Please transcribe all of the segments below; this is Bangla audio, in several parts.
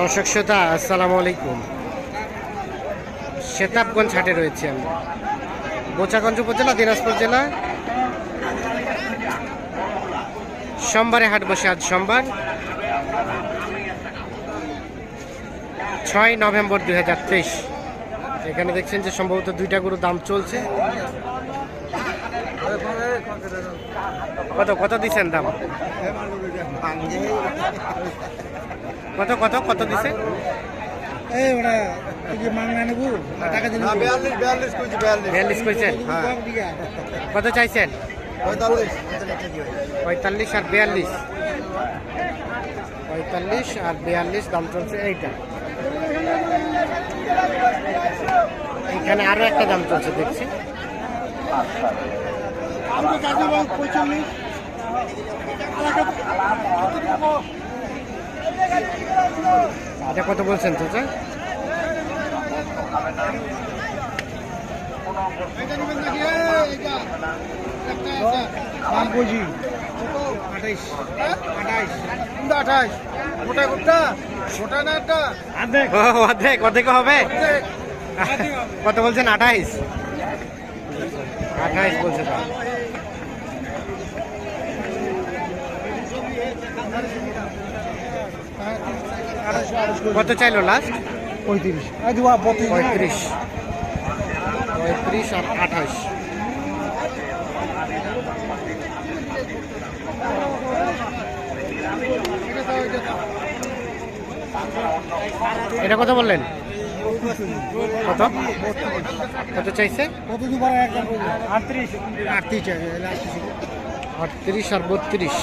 দর্শক শ্রোতা, আসসালামু আলাইকুম। শেতাবগঞ্জ হাটে রয়েছে আমি। বোচাগঞ্জ উপজেলা, দিনাজপুর জেলা। সোমবারে হাট বসে আজ সোমবার। ছয় নভেম্বর দুই হাজার তেইশ। এখানে দেখছেন যে সম্ভবত দুইটা গরুর দাম চলছে। কত কত দিচ্ছেন দাম? কত কত কত দিছে? এই এই যে মাংনা নেব না টাকা দিলে না বিয়াল্লিশ বিয়াল্লিশ করছি বিয়াল্লিশ। বিয়াল্লিশ কইছেন কত চাইছেন? পঁয়তাল্লিশ পঁয়তাল্লিশ আর বিয়াল্লিশ। পঁয়তাল্লিশ আর বিয়াল্লিশ দাম চলছে এইটা। এখানে আরও একটা দাম চলছে দেখছি। আমি কাজে বল পঁয়তাল্লিশ। এটা কত বলছেন চাচা? বলছি আঠাইশ। আঠাইশ। গোটা গোটা গোটা না একটা? ও, অর্ধেক অর্ধেক হবে? কত বলছেন আঠাইশ? আঠাইশ বলছে কত চাইলো লাস্ট পঁয়ত্রিশ। পঁয়ত্রিশ। পঁয়ত্রিশ আর আঠাশ। এটা কত বললেন? কত? কত চাইছে? আটত্রিশ। আটত্রিশ আর বত্রিশ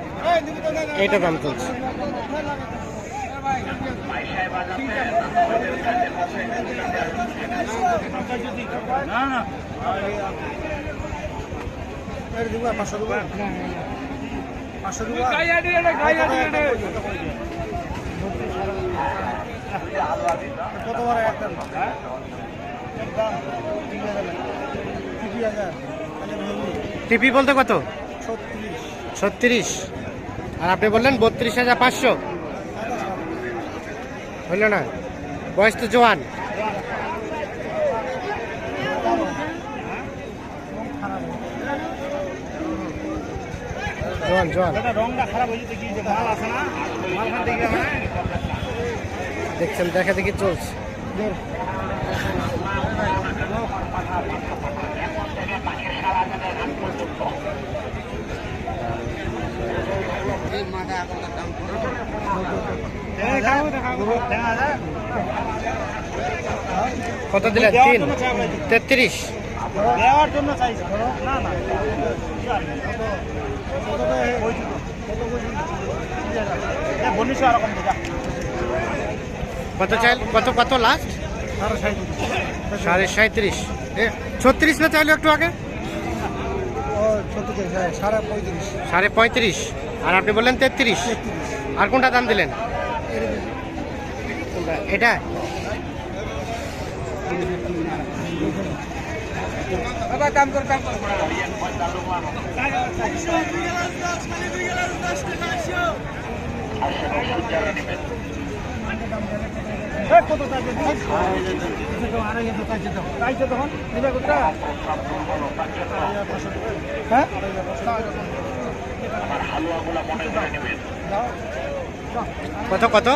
এইটা দাম চলছে না না দুবার পাঁচশো দুবার পাঁচশো দুবার কত বার একদম একদম তিন হাজার তাহলে ভেঙে টিপি বলতে কত? ছত্রিশ। ছত্রিশ। আর আপনি বললেন বত্রিশ হাজার পাঁচশো। হইল না? বয়স তো জোয়ান। জোয়ান জোয়ান। দেখছেন, দেখা দেখি চলছে। কত দিলেন? তিন। তেত্রিশ। দেওয়ার জন্য চাইছি না না। বলিস এরকম দেখা কত চাইল? কত কত লাস্ট সাড়ে সাঁত্রিশ। ছত্রিশ না চাইলো একটু আগে? হ্যাঁ সাড়ে পঁয়ত্রিশ। সাড়ে পঁয়ত্রিশ। আর আপনি বললেন তেত্রিশ। আর কোনটা দাম দিলেন? এটা? তখন হ্যাঁ? কত কত?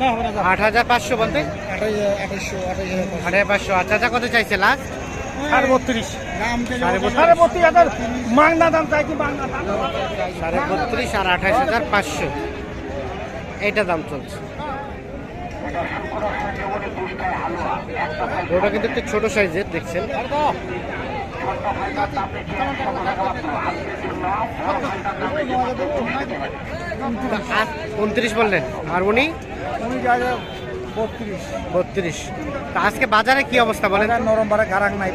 না হবে না আট হাজার পাঁচশো বলতে? আঠাশ হাজার আট হাজার পাঁচশো। আচ্ছা আচ্ছা কত চাইছে লাস্ট? সাড়ে বত্রিশ। সাড়ে বত্রিশ। সাড়ে বত্রিশ হাজার। মাংনা দাম চাইছি সাড়ে বত্রিশ আর আঠাশ হাজার পাঁচশো। এইটা দাম চলছে। ওটা কিন্তু একটু ছোট সাইজের দেখছেন। উনত্রিশ বললেন আর উনি উনি বত্রিশ। বত্রিশ আজকে বাজারে কি অবস্থা বলেন? নরম গারাক নাই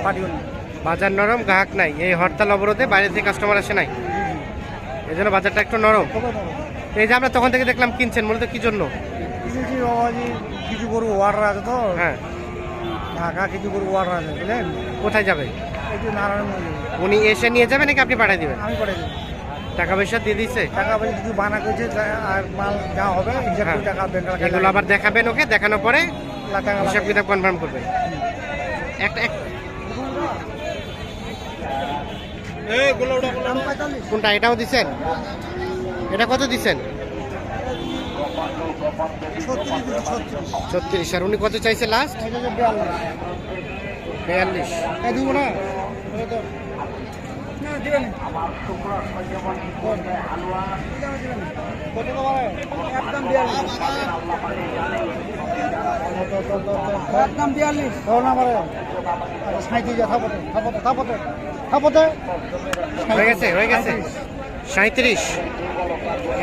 বাজার নরম গ্রাহক নাই। এই হরতাল অবরোধে বাইরে থেকে কাস্টমার আসে নাই? এই জন্য বাজারটা একটু নরম। এই যে আমরা তখন থেকে দেখলাম কিনছেন মূলত কি জন্য? কিছু গরু ওয়াটার আছে তো। হ্যাঁ। ঢাকা কিছু গরু ওয়াটার আছে বুঝলেন? কোথায় যাবে? উনি এসে নিয়ে যাবে নাকি আপনি পাঠিয়ে দিবেন? আমি করে দেবো। টাকা পয়সা দিয়ে দিছে? টাকা পয়সা কিছু বানা করেছে আর মাল যা হবে করে টাকা এগুলো আবার দেখাবেন ওকে দেখানোর পরে টাকা হিসাব কিতাব কনফার্ম করবেন। একটা এক। কোনটা এটাও দিছেন? এটা কত দিছেন? ছত্রিশ। আর উনি কত চাইছে লাস্ট বিয়াল্লিশ। একদম বিয়াল্লিশ হয়ে গেছে হয়ে গেছে। সাঁত্রিশ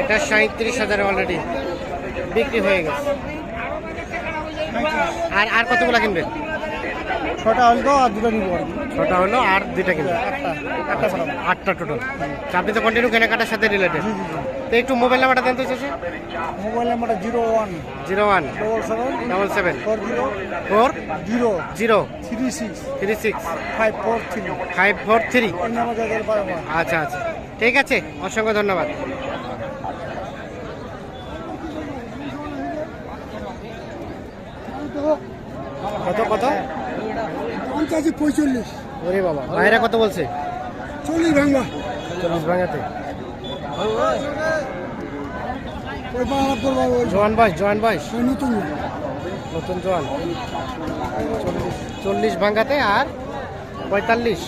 এটা সাঁত্রিশ হাজার অলরেডি বিক্রি হয়ে গেছে। আর আর কতগুলো কিনবেন ছটা হল আর দুটো নিবো ছটা হলো আর কিনবেন একটা একটা ছাড়া আটটা টোটাল আপনি তো কন্টিনিউ কেনাকাটার সাথে রিলেটেড তো একটু মোবাইল নাম্বারটা দেন তো মোবাইল নাম্বারটা zero one zero one double seven double seven four zero four zero zero three six three six five four three five four three আচ্ছা আচ্ছা। ঠিক আছে। অসংখ্য ধন্যবাদ। কত কত? পঞ্চাশি পঁয়তাল্লিশ ওরে বাবা ভাইরা কত বলছে? চল্লিশ ভাঙবা চল্লিশ ভাঙাতে জোয়ান বয়স জোয়ান বয়স? নতুন নতুন জোয়ান। চল্লিশ চল্লিশ ভাঙাতে আর পঁয়তাল্লিশ।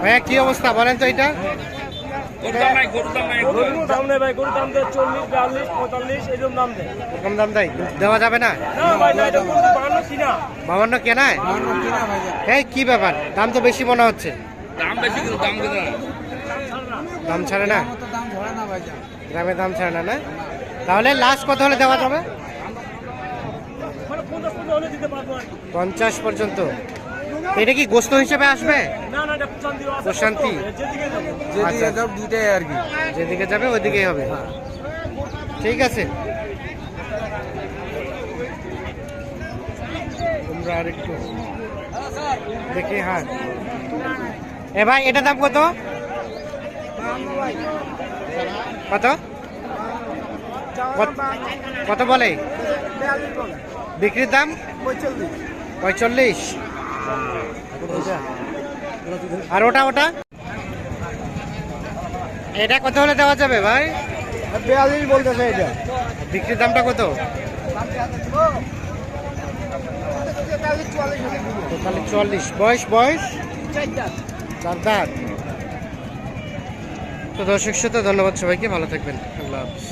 ভাইয়া কি অবস্থা? বলেন তো এটা। গরুর দাম নেই ভাই গরুর দাম দেয় চল্লিশ বিয়াল্লিশ পঁয়তাল্লিশ এরকম দাম দেয়। কম দাম দেয়? দেওয়া যাবে না? না ভাই না এটা গরু বান্ন কিনা। বাবান্ন কেনায় এই কি ব্যাপার? দাম তো বেশি মনে হচ্ছে। দাম ছাড়ে না? গ্রামে দাম ছাড়ে না না? তাহলে লাস্ট কত হলে দেওয়া যাবে? মানে পঞ্চাশ পর্যন্ত হলে দিতে পারব আর কি। পঞ্চাশ পর্যন্ত। এটা কি গোস্ত হিসেবে আসবে? না প্রশান্তি। যেদিকে যাবে আচ্ছা, আচ্ছা। দুইটাই আর কি। যেদিকে যাবে ওইদিকেই হবে। ঠিক আছে। তোমরা আরেকটু দেখি হ্যাঁ এ ভাই এটা দাম কত? কত? কত- কত বলে? বিক্রির দাম? পঁয়তাল্লিশ। আর ওটা ওটা? এটা কত হলে দেওয়া যাবে ভাই? বিয়াল্লিশ বলতেছে এটা। বিক্রির দামটা কত? তাহলে চুয়াল্লিশ। বয়স বয়স? চার দাঁত। তো দর্শক সাথে ধন্যবাদ সবাইকে। ভালো থাকবেন। আল্লাহ হাফিজ।